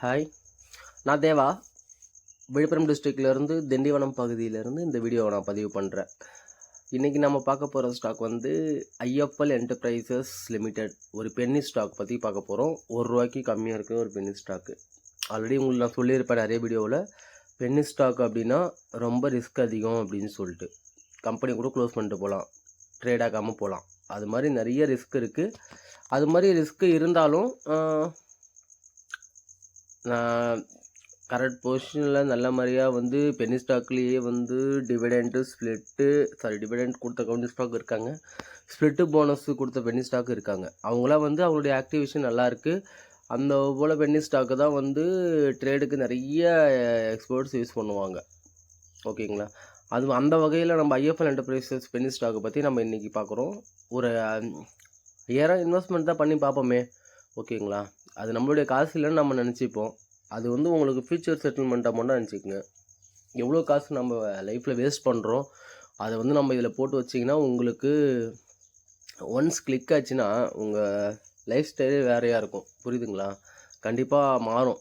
Hi நான் தேவா. விழுப்புரம் டிஸ்ட்ரிக்ட்லேருந்து திண்டிவனம் பகுதியிலேருந்து இந்த வீடியோவை நான் பதிவு பண்ணுறேன் இன்றைக்கி நம்ம பார்க்க போகிற ஸ்டாக் வந்து ஐஎஃப்எல் என்டர்பிரைசஸ் லிமிடெட் ஒரு பென்னி ஸ்டாக் பற்றி பார்க்க போகிறோம் ஒரு ரூபாய்க்கு கம்மியாக இருக்குது ஒரு பென்னி ஸ்டாக்கு ஆல்ரெடி உங்களுக்கு நான் சொல்லியிருப்பேன் நிறைய வீடியோவில் பென்னி ஸ்டாக் அப்படின்னா ரொம்ப ரிஸ்க் அதிகம் அப்படின்னு சொல்லிட்டு. கம்பெனி கூட க்ளோஸ் பண்ணிட்டு போகலாம் ட்ரேட் ஆகாமல் போகலாம் அது மாதிரி நிறைய ரிஸ்க் இருக்குது அது மாதிரி ரிஸ்க் இருந்தாலும் நான் கரெக்ட் பொசிஷனில் நல்ல மாதிரியாக வந்து பெனி ஸ்டாக்லேயே வந்து டிவிடெண்ட்டு ஸ்ப்ளிட்டு சாரி டிவிடெண்ட் கொடுத்த கவுண்டி ஸ்டாக் இருக்காங்க. ஸ்ப்ளிட்டு போனஸ் கொடுத்த பெனி ஸ்டாக் இருக்காங்க. அவங்களாம் வந்து அவங்களுடைய ஆக்டிவேஷன் நல்லாயிருக்கு அந்த போல் பென்னி ஸ்டாக்கு தான் வந்து ட்ரேடுக்கு நிறைய எக்ஸ்பர்ட்ஸ் யூஸ் பண்ணுவாங்க. ஓகேங்களா அது அந்த வகையில் நம்ம ஐஎஃப்எல் என்டர்பிரைசஸ் பென்னி ஸ்டாக்கை பற்றி நம்ம இன்றைக்கி பார்க்குறோம் ஒரு ஐயாயிரம் இன்வெஸ்ட்மெண்ட் தான் பண்ணி பார்ப்போமே. ஓகேங்களா அது நம்மளுடைய காசு இல்லைன்னு நம்ம நினச்சிப்போம். அது வந்து உங்களுக்கு ஃபியூச்சர் செட்டில்மெண்ட் அமௌண்ட்டாக நினச்சிக்கோங்க. எவ்வளோ காசு நம்ம லைஃப்பில் வேஸ்ட் பண்ணுறோம் அதை வந்து நம்ம இதில் போட்டு வச்சிங்கன்னா உங்களுக்கு ஒன்ஸ் கிளிக் ஆச்சுன்னா உங்கள் லைஃப் ஸ்டைலே வேறையாக இருக்கும். புரியுதுங்களா? கண்டிப்பாக மாறும்.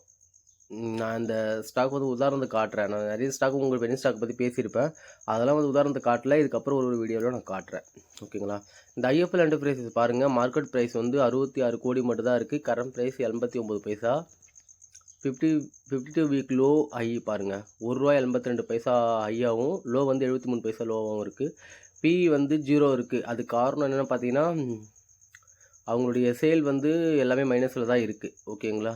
நான் இந்த ஸ்டாக் வந்து உதாரணத்தை காட்டுறேன். நான் நிறைய ஸ்டாக் உங்களுக்கு பெரிய ஸ்டாக் பற்றி பேசியிருப்பேன். அதெல்லாம் வந்து உதாரணத்தை காட்டல. இதுக்கப்புறம் ஒரு ஒரு வீடியோவில் நான் காட்டுறேன். ஓகேங்களா? இந்த ஐஎஃப்எல் என்டர்பிரைசஸ் பாருங்கள் மார்க்கெட் ப்ரைஸ் வந்து அறுபத்தி ஆறு கோடி மட்டும் தான் இருக்குது கரண்ட் ப்ரைஸ் எண்பத்தி ஒம்பது paisa. Fifty fifty two week low high பாருங்கள் ஒரு ரூபா எண்பத்தி ரெண்டு பைசா ஹையாகவும் லோ வந்து எழுபத்தி மூணு பைசா லோவாகவும் இருக்குது பி வந்து ஜீரோ இருக்குது அது காரணம் என்னென்னு பார்த்தீங்கன்னா அவங்களுடைய சேல் வந்து எல்லாமே மைனஸில் தான் இருக்குது ஓகேங்களா?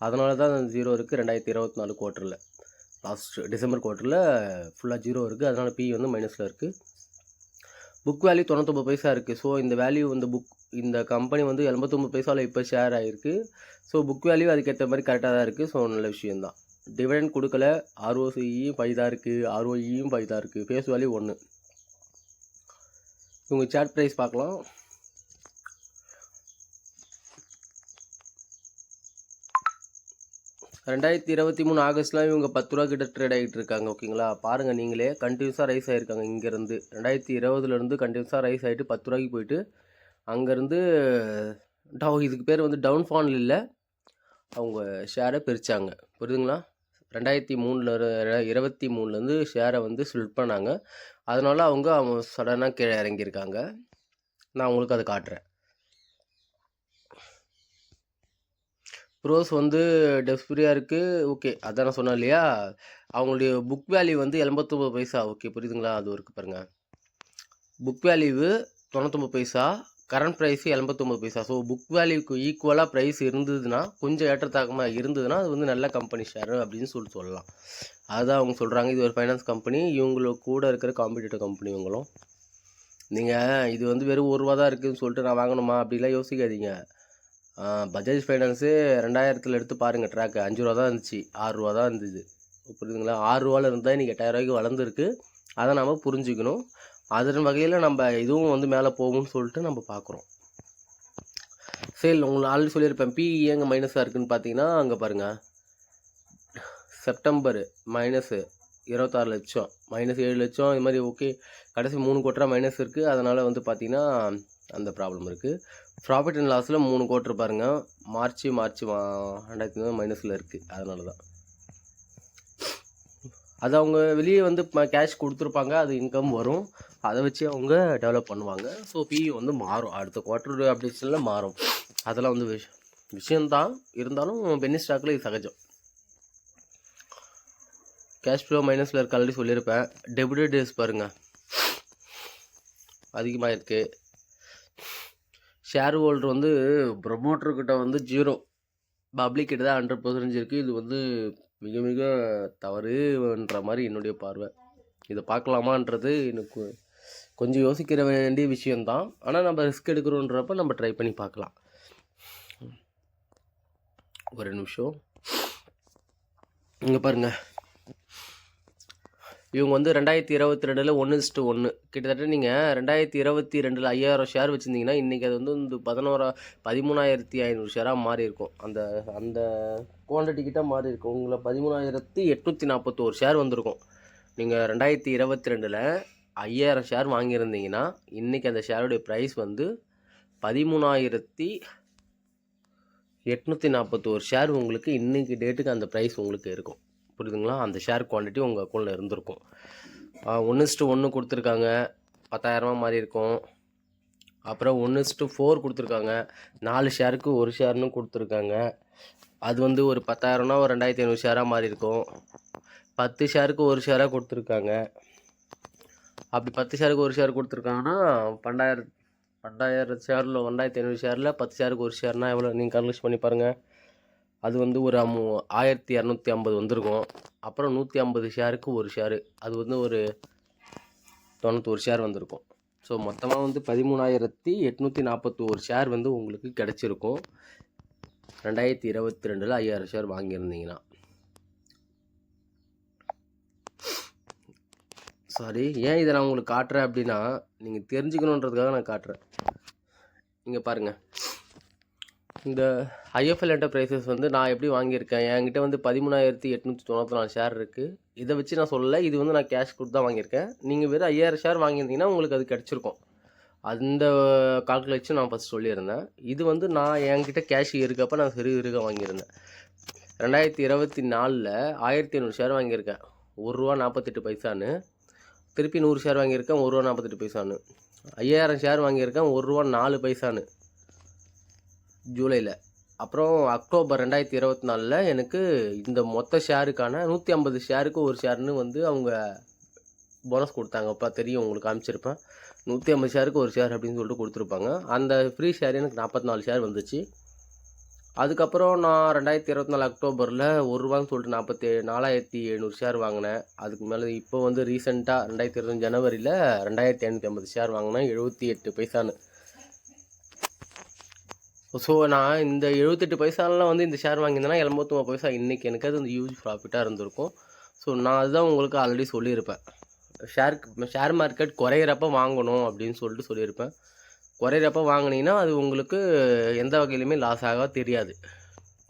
அதனால தான் ஜீரோ இருக்குது ரெண்டாயிரத்தி இருபத்தி நாலு குவார்ட்டரில் லாஸ்ட் டிசம்பர் குவார்ட்டரில் ஃபுல்லாக ஜீரோ இருக்குது அதனால் பி வந்து மைனஸில் இருக்குது புக் வேல்யூ தொண்ணூத்தொம்பது பைசா இருக்குது ஸோ இந்த வேல்யூ வந்து புக் இந்த கம்பெனி வந்து எண்பத்தொம்பது பைசாவில் இப்போ ஷேர் ஆகிருக்கு ஸோ புக் வேல்யூ அதுக்கேற்ற மாதிரி கரெக்டாக தான் இருக்குது ஸோ நல்ல விஷயந்தான் டிவிடெண்ட் கொடுக்கல ஆர்ஓசியும் ஃபைவ் தான் இருக்குது ஆர்ஓஇயும் ஃபைவ் தான் இருக்குது ஃபேஸ் வேல்யூ ஒன்று இவங்க சேட் ப்ரைஸ் பார்க்கலாம். ரெண்டாயிரத்தி இருபத்தி மூணு ஆகஸ்ட்லாம் இவங்க பத்து ரூபா கிட்ட ட்ரேட் ஆகிட்டு இருக்காங்க ஓகேங்களா பாருங்கள் நீங்களே கண்டினியூஸாக ரைஸ் ஆகிருக்காங்க இங்கேருந்து. ரெண்டாயிரத்தி இருபதுலேருந்து கண்டினியூஸாக ரைஸ் ஆகிட்டு பத்து ரூபாய்க்கு போயிட்டு அங்கேருந்து டவு இதுக்கு பேர் வந்து டவுன் ஃபானில் இல்லை அவங்க ஷேரை பிரித்தாங்க புரியுதுங்களா? ரெண்டாயிரத்தி மூணில் இருபத்தி மூணுலேருந்து ஷேரை வந்து ஸ்பிளிட் பண்ணாங்க. அதனால் அவங்க அவங்க சடனாக கீழே இறங்கியிருக்காங்க. நான் உங்களுக்கு அதை காட்டுறேன். ப்ரோஸ் வந்து டெஸ்பிரியாக இருக்குது ஓகே அதான் நான் சொன்னேன் இல்லையா? அவங்களுடைய புக் வேல்யூ வந்து எண்பத்தொம்பது பைசா. ஓகே புரியுதுங்களா? அது இருக்குது பாருங்கள் புக் வேல்யூவு தொண்ணூத்தொம்பது பைசா. கரண்ட் ப்ரைஸு எண்பத்தொம்பது பைசா. ஸோ புக் வேல்யூக்கு ஈக்குவலாக ப்ரைஸ் இருந்ததுன்னா கொஞ்சம் ஏற்றத்தாக்கமாக இருந்ததுன்னா அது வந்து நல்ல கம்பெனி ஷேர் அப்படின்னு சொல்லிட்டு சொல்லலாம். அதுதான் அவங்க சொல்கிறாங்க இது ஒரு ஃபைனான்ஸ் கம்பெனி இவங்கள கூட இருக்கிற காம்படிட்டிவ் கம்பெனி இவங்களும் நீங்கள் இது வந்து வெறும் ஒரு ரூபா தான் இருக்குதுன்னு சொல்லிட்டு நான் வாங்கணுமா? அப்படிலாம் யோசிக்காதீங்க. பஜாஜ் ஃபைனான்ஸு ரெண்டாயிரத்தில் எடுத்து பாருங்கள் ட்ராக்கு அஞ்சு ரூபா தான் இருந்துச்சு. ஆறு ரூபா தான் இருந்தது. புரியுதுங்களா? ஆறு ரூபாவில் இருந்தால் இன்றைக்கி எட்டாயிரம் ரூபாய்க்கு வளர்ந்துருக்கு. அதை நாம் புரிஞ்சுக்கணும். அதன் வகையில் நம்ம இதுவும் வந்து மேலே போகும்னு சொல்லிட்டு நம்ம பார்க்குறோம் சேல் உங்களுக்கு ஆல்ரெடி சொல்லியிருப்பேன். பிஇ எங்கே மைனஸாக இருக்குதுன்னு பார்த்தீங்கன்னா அங்கே பாருங்கள் செப்டம்பர் மைனஸு இருபத்தாறு லட்சம். மைனஸ் ஏழு லட்சம். இது மாதிரி ஓகே கடைசி மூணு கோட்டரா மைனஸ் இருக்குது அதனால் வந்து பார்த்திங்கன்னா அந்த ப்ராப்ளம் இருக்குது ப்ராஃபிட் அண்ட் லாஸில் மூணு கோட்டர் பாருங்கள் மார்ச் மார்ச் ரெண்டாயிரத்தி மூணு மைனஸில் இருக்குது அதனால தான் அது அவங்க வெளியே வந்து கேஷ் கொடுத்துருப்பாங்க. அது இன்கம் வரும். அதை வச்சு அவங்க டெவலப் பண்ணுவாங்க. ஸோ பிஇ வந்து மாறும். அடுத்த குவார்ட்டர் அப்டேஷனில் மாறும். அதெல்லாம் வந்து விஷ் விஷயந்தான் இருந்தாலும் பென்னி ஸ்டாக்கில் இது சகஜம். கேஷ் ஃப்ளோ மைனஸில் இருக்க ஆல்ரெடி சொல்லியிருப்பேன். டெபிட் டேஸ் பாருங்கள் அதிகமாக இருக்குது ஷேர் ஹோல்டர் வந்து ப்ரொமோட்டர்கிட்ட வந்து ஜீரோ பப்ளிக் கிட்ட தான் ஹண்ட்ரட் பர்சன்டேஜ் இருக்குது இது வந்து மிக மிக தவறுன்ற மாதிரி என்னுடைய பார்வை. இதை பார்க்கலாமான்றது எனக்கு கொஞ்சம் யோசிக்கிற வேண்டிய விஷயந்தான் ஆனால் நம்ம ரிஸ்க் எடுக்கிறோன்றப்ப நம்ம ட்ரை பண்ணி பார்க்கலாம். ஒரு நிமிஷம். இங்கே பாருங்கள் இவங்க வந்து ரெண்டாயிரத்தி இருபத்தி ரெண்டில் ஒன்று இஸ்ட்டு ஒன்று கிட்டத்தட்ட நீங்கள் ரெண்டாயிரத்தி இருபத்தி ரெண்டில் ஐயாயிரம் ஷேர் வச்சுருந்தீங்கன்னா இன்றைக்கி அது வந்து இந்த பதினோரா பதிமூணாயிரத்தி ஐநூறு ஷேராக மாறி இருக்கும். அந்த அந்த குவான்டிட்டி கிட்ட மாறி இருக்கும். உங்களை பதிமூணாயிரத்தி எட்நூற்றி நாற்பத்தோரு ஷேர் வந்திருக்கும். நீங்கள் ரெண்டாயிரத்தி இருபத்தி ரெண்டில் ஐயாயிரம் ஷேர் வாங்கியிருந்தீங்கன்னா இன்றைக்கி அந்த ஷேருடைய ப்ரைஸ் வந்து பதிமூணாயிரத்தி எட்நூற்றி நாற்பத்தோரு ஷேர் உங்களுக்கு இன்றைக்கி டேட்டுக்கு அந்த ப்ரைஸ் உங்களுக்கு இருக்கும். புரியுதுங்களா? அந்த ஷேர் குவான்டிட்டி உங்கள் அக்கௌண்ட்டில் இருந்திருக்கும். ஒன்றுஸ்ட்டு ஒன்று கொடுத்துருக்காங்க. பத்தாயிரரூவா மாதிரி இருக்கும். அப்புறம் ஒன்றுஸ்ட்டு ஃபோர் கொடுத்துருக்காங்க. நாலு ஷேருக்கு ஒரு ஷேர்னு கொடுத்துருக்காங்க. அது வந்து ஒரு பத்தாயிரம்னா ஒரு ரெண்டாயிரத்தி ஐநூறு ஷேராக மாதிரி இருக்கும். பத்து ஷேருக்கு ஒரு ஷேராக கொடுத்துருக்காங்க. அப்படி பத்து ஷேருக்கு ஒரு ஷேர் கொடுத்துருக்காங்கன்னா பன்னெண்டாயிரம் பன்னெண்டாயிரம் ஷேரில் ரெண்டாயிரத்தி ஐநூறு ஷேரில் பத்து ஷேருக்கு ஒரு ஷேர்னால் எவ்வளோ நீங்கள் கால்குலேஷன் பண்ணி பாருங்கள் அது வந்து ஒரு அமு ஆயிரத்தி இரநூத்தி ஐம்பது வந்திருக்கும். அப்புறம் நூற்றி ஐம்பது ஷேருக்கு ஒரு ஷேரு அது வந்து ஒரு தொண்ணூத்தோரு ஷேர் வந்திருக்கும். ஸோ மொத்தமாக வந்து பதிமூணாயிரத்தி எட்நூற்றி நாற்பத்தோரு ஷேர் வந்து உங்களுக்கு கிடச்சிருக்கும். ரெண்டாயிரத்தி இருபத்தி ரெண்டில் ஐயாயிரம் ஷேர் வாங்கியிருந்தீங்கன்னா. சாரி ஏன் இதை நான் உங்களுக்கு காட்டுறேன் அப்படின்னா நீங்கள் தெரிஞ்சுக்கணுன்றதுக்காக நான் காட்டுறேன். இங்கே பாருங்கள் இந்த ஐஎஃப்எல் என்டர்பிரைசஸ் வந்து நான் எப்படி வாங்கியிருக்கேன்? என்கிட்ட வந்து பதிமூணாயிரத்தி எட்நூற்றி தொண்ணூற்றி நாலு ஷேர் இருக்குது இதை வச்சு நான் சொல்லலை. இது வந்து நான் கேஷ் கொடுத்து தான் வாங்கியிருக்கேன். நீங்கள் வெறும் ஐயாயிரம் ஷேர் வாங்கியிருந்தீங்கன்னா உங்களுக்கு அது கிடச்சிருக்கும். அந்த கால்குலேஷன் நான் ஃபஸ்ட் சொல்லியிருந்தேன். இது வந்து நான் என்கிட்ட கேஷ் இருக்கப்போ நான் சிறு இருக்க வாங்கியிருந்தேன். ரெண்டாயிரத்தி இருபத்தி நாலில் ஆயிரத்தி ஐநூறு ஷேர் வாங்கியிருக்கேன். ஒரு ரூபா நாற்பத்தெட்டு பைசான்னு. திருப்பி நூறு ஷேர் வாங்கியிருக்கேன். ஒரு ரூபா நாற்பத்தெட்டு பைசான்னு. ஐயாயிரம் ஷேர் வாங்கியிருக்கேன். ஒரு ரூபா நாலு பைசான்னு. ஜூலையில் அப்புறம் அக்டோபர் ரெண்டாயிரத்தி இருபத்தி நாலில் எனக்கு இந்த மொத்த ஷேருக்கான நூற்றி ஐம்பது ஷேருக்கு ஒரு ஷேர்னு வந்து அவங்க போனஸ் கொடுத்தாங்கப்பா. தெரியும் உங்களுக்கு காமிச்சிருப்பேன். நூற்றி ஐம்பது ஷேருக்கு ஒரு ஷேர் அப்படின்னு சொல்லிட்டு கொடுத்துருப்பாங்க. அந்த ஃப்ரீ ஷேர் எனக்கு நாற்பத்தி நாலு ஷேர் வந்துச்சு. அதுக்கப்புறம் நான் ரெண்டாயிரத்தி இருபத்தி நாலு அக்டோபரில் ஒரு ரூபான்னு சொல்லிட்டு நாற்பத்தி நாலாயிரத்தி எழுநூறு ஷேர் வாங்கினேன். அதுக்கு மேலே இப்போ வந்து ரீசெண்டாக ரெண்டாயிரத்தி இருபது ஜனவரியில் ரெண்டாயிரத்தி ஐநூற்றி ஐம்பது ஷேர் வாங்கினேன். எழுபத்தி எட்டு பைசான்னு. ஸோ நான் இந்த எழுபத்தெட்டு பைசாலாம் வந்து இந்த ஷேர் வாங்கியிருந்தேன்னா எண்பத்தொம்பது பைசா இன்றைக்கி எனக்கு அது வந்து ஹியூஜ் ப்ராஃபிட்டாக இருந்திருக்கும். ஸோ நான் அதுதான் உங்களுக்கு ஆல்ரெடி சொல்லியிருப்பேன். ஷேர் ஷேர் மார்க்கெட் குறையிறப்ப வாங்கணும் அப்படின்னு சொல்லிட்டு சொல்லியிருப்பேன். குறையிறப்ப வாங்கினீங்கன்னா அது உங்களுக்கு எந்த வகையிலுமே லாஸ் ஆக தெரியாது.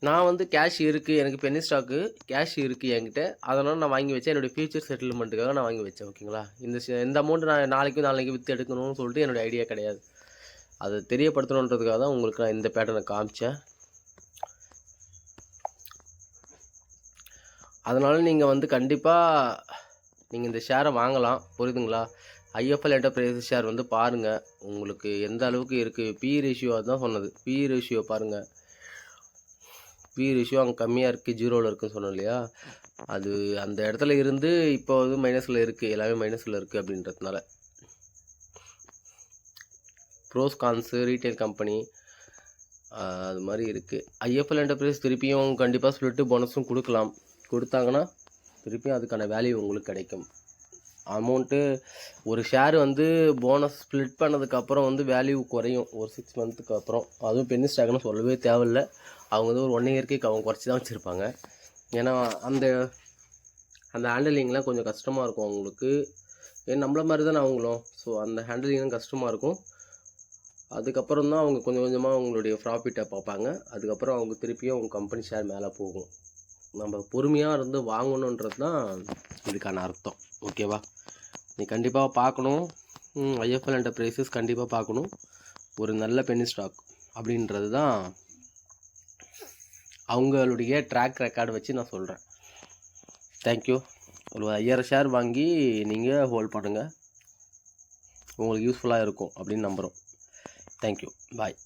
நான் வந்து கேஷ் இருக்குது எனக்கு பென்னி ஸ்டாக்கு கேஷ் இருக்குது என்கிட்ட. அதனால் நான் வாங்கி வச்சேன். என்னுடைய ஃபியூச்சர் செட்டில்மெண்ட்டுக்காக நான் வாங்கி வச்சேன் ஓகேங்களா இந்த இந்த அமௌண்ட் நான் நாளைக்கு நாளைக்கு விற்று எடுக்கணும்னு சொல்லிட்டு என்னுடைய ஐடியா கிடையாது. அதை தெரியப்படுத்தணுன்றதுக்காக தான் உங்களுக்கு நான் இந்த பேட்டர்னை காமிச்சேன். அதனால் நீங்கள் வந்து கண்டிப்பாக நீங்கள் இந்த ஷேரை வாங்கலாம். புரியுதுங்களா? ஐஎஃப்எல் என்டர்பிரைஸ் ஷேர் வந்து பாருங்கள் உங்களுக்கு எந்த அளவுக்கு இருக்குது பி ரேஷியோ தான் சொன்னது. பி ரேஷியோ பாருங்கள் பி ரேஷியோ அங்கே கம்மியாக இருக்குது ஜீரோவில் இருக்குன்னு சொன்னோம் இல்லையா? அது அந்த இடத்துல இருந்து இப்போ வந்து மைனஸில் இருக்குது எல்லாமே மைனஸில் இருக்குது அப்படின்றதுனால. ப்ரோஸ் கான்ஸு ரீட்டைல் கம்பெனி அது மாதிரி இருக்குது ஐஎஃப்எல் என்டர்பிரைஸ் திருப்பியும் கண்டிப்பாக சொல்லிட்டு போனஸும் கொடுக்கலாம். கொடுத்தாங்கன்னா திருப்பியும் அதுக்கான வேல்யூ உங்களுக்கு கிடைக்கும். அமௌண்ட்டு ஒரு ஷேர் வந்து போனஸ் ஸ்ப்ளிட் பண்ணதுக்கப்புறம் வந்து வேல்யூ குறையும். ஒரு சிக்ஸ் மந்த்துக்கு அப்புறம். அதுவும் பென்னி ஸ்டாக்னு சொல்லவே தேவையில்லை. அவங்க வந்து ஒரு ஒன் இயர்க்கு அவங்க குறைச்சி தான் வச்சுருப்பாங்க. ஏன்னா அந்த அந்த ஹேண்டலிங்லாம் கொஞ்சம் கஷ்டமாக இருக்கும் அவங்களுக்கு. ஏன் நம்மள மாதிரி தானே அவங்களும். ஸோ அந்த ஹேண்டலிங்லாம் கஷ்டமாக இருக்கும். அதுக்கப்புறம் தான் அவங்க கொஞ்சம் கொஞ்சமாக அவங்களுடைய ப்ராஃபிட்டை பார்ப்பாங்க. அதுக்கப்புறம் அவங்க திருப்பியும் அவங்க கம்பெனி ஷேர் மேலே போகும். நம்ம பொறுமையாக இருந்து வாங்கணுன்றது தான் இதுக்கான அர்த்தம். ஓகேவா நீ கண்டிப்பாக பார்க்கணும். ஐஎஃப்எல் என்டர்பிரைசஸ் கண்டிப்பாக பார்க்கணும். ஒரு நல்ல பெனி ஸ்டாக் அப்படின்றது தான் அவங்களுடைய ட்ராக் ரெக்கார்டு வச்சு நான் சொல்கிறேன் தேங்க்யூ ஒரு ஐயாயிரம் ஷேர் வாங்கி நீங்கள் ஹோல்ட் பண்ணுங்கள் உங்களுக்கு யூஸ்ஃபுல்லாக இருக்கும் அப்படின்னு நம்புகிறோம் தேங்க்யூ பாய்